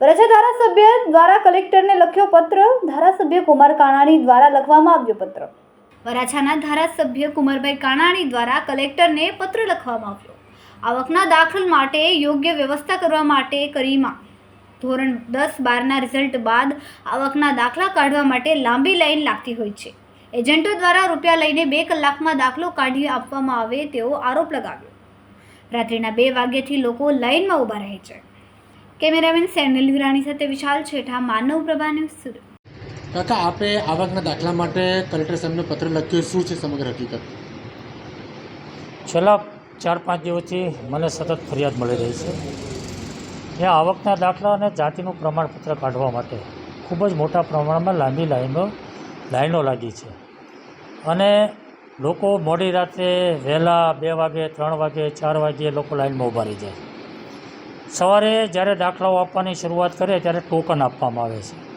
વરછા ધારાસભ્ય દ્વારા કલેક્ટરને લખ્યો પત્ર. ધારાસભ્ય કુમાર કાણાણી દ્વારા લખવામાં આવ્યો પત્ર. વરાછાના ધારાસભ્ય કુમારભાઈ કાણાણી દ્વારા કલેક્ટરને પત્ર લખવામાં આવ્યો. આવકના દાખલ માટે યોગ્ય વ્યવસ્થા કરવા માટે કરીમાં ધોરણ દસ બારના રિઝલ્ટ બાદ આવકના દાખલા કાઢવા માટે લાંબી લાઈન લાગતી હોય છે. એજન્ટો દ્વારા રૂપિયા લઈને બે કલાકમાં દાખલો કાઢી આપવામાં આવે તેવો આરોપ લગાવ્યો. રાત્રિના બે વાગ્યાથી લોકો લાઇનમાં ઊભા રહે છે. કેમેરામેન સેનલ વિરાણી સાથે વિશાલ છેઠા માનવ પ્રભા ન્યૂઝ કાકા આપે આવકના દાખલા માટે કલેક્ટર સાહેબને પત્ર લખ્યો. શું છે સમગ્ર હકીકત? છેલ્લા ચાર પાંચ દિવસથી મને સતત ફરિયાદ મળી રહી છે એ આવકના દાખલા અને જાતિનું પ્રમાણપત્ર કાઢવા માટે ખૂબ જ મોટા પ્રમાણમાં લાંબી લાઈનો લાઈનો લાગી છે. અને લોકો મોડી રાત્રે વહેલા બે વાગે, ત્રણ વાગે, ચાર વાગે લોકો લાઇનમાં ઊભા રહી જાય સવારે જ્યારે દાખલાઓ આપવાની શરૂઆત કરે ત્યારે ટોકન આપવામાં આવે છે.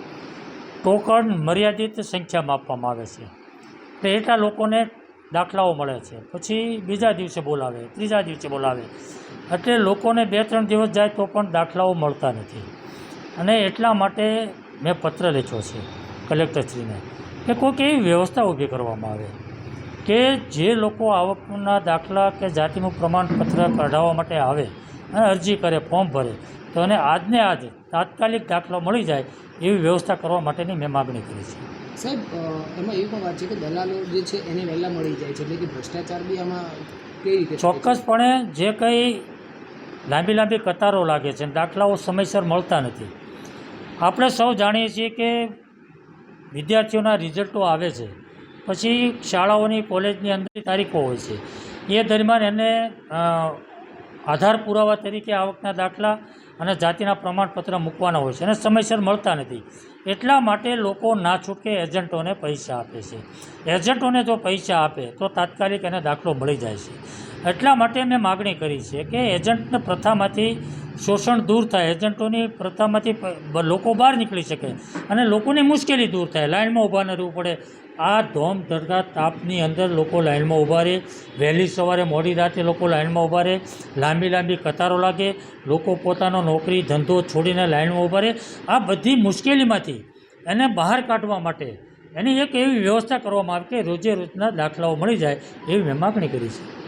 ટોકન મર્યાદિત સંખ્યામાં આપવામાં આવે છે. એટલે એટલા લોકોને દાખલાઓ મળે છે. પછી બીજા દિવસે બોલાવે, ત્રીજા દિવસે બોલાવે. એટલે લોકોને બે, ત્રણ દિવસ જાય તો પણ દાખલાઓ મળતા નથી. અને એટલા માટે મેં પત્ર લખ્યો છે કલેક્ટરશ્રીને. કે કોઈક એવી વ્યવસ્થા ઊભી કરવામાં આવે કે જે લોકો આવકના દાખલા કે જાતિનું પ્રમાણપત્ર કઢાવવા માટે આવે અને અરજી કરે ફોર્મ ભરે તો એને આજને આજ તાત્કાલિક દાખલો મળી જાય એવી વ્યવસ્થા કરવા માટેની મેં માગણી કરી છે. સાહેબ એમાં એવી પણ વાત છે કે દલાલો જે છે એને વહેલા મળી જાય છે એટલે કે ભ્રષ્ટાચાર બી આમાં કઈ રીતે ચોક્કસપણે જે કંઈ લાંબી લાંબી કતારો લાગે છે દાખલાઓ સમયસર મળતા નથી. આપણે સૌ જાણીએ છીએ કે વિદ્યાર્થીઓના રિઝલ્ટો આવે છે. પછી શાળાઓની કોલેજની અંદર તારીખો હોય છે. એ દરમિયાન એને આધાર પુરાવા તરીકે આવકના દાખલા અને જાતિના પ્રમાણપત્ર મૂકવાના હોય છે અને સમયસર મળતા નથી. એટલા માટે લોકો ના છૂટકે એજન્ટોને પૈસા આપે છે. એજન્ટોને જો પૈસા આપે તો તાત્કાલિક એને દાખલો મળી જાય છે. એટલા માટે મેં માગણી કરી છે કે એજન્ટને પ્રથામાંથી શોષણ દૂર થાય, એજન્ટોની પ્રથામાંથી લોકો બહાર નીકળી શકે અને લોકોની મુશ્કેલી દૂર થાય. લાઇનમાં ઊભા ન રહેવું પડે. આ ધોમ ધડકા તાપની અંદર લોકો લાઇનમાં ઊભા રહે. વહેલી સવારે મોડી રાતે લોકો લાઇનમાં ઊભા રહે. લાંબી લાંબી કતારો લાગે. લોકો પોતાનો નોકરી, ધંધો છોડીને લાઇનમાં ઊભા રહે. આ બધી મુશ્કેલીમાંથી એને બહાર કાઢવા માટે એની એક એવી વ્યવસ્થા કરવામાં આવે કે રોજે રોજના દાખલાઓ મળી જાય એવી મેં માગણી કરી છે.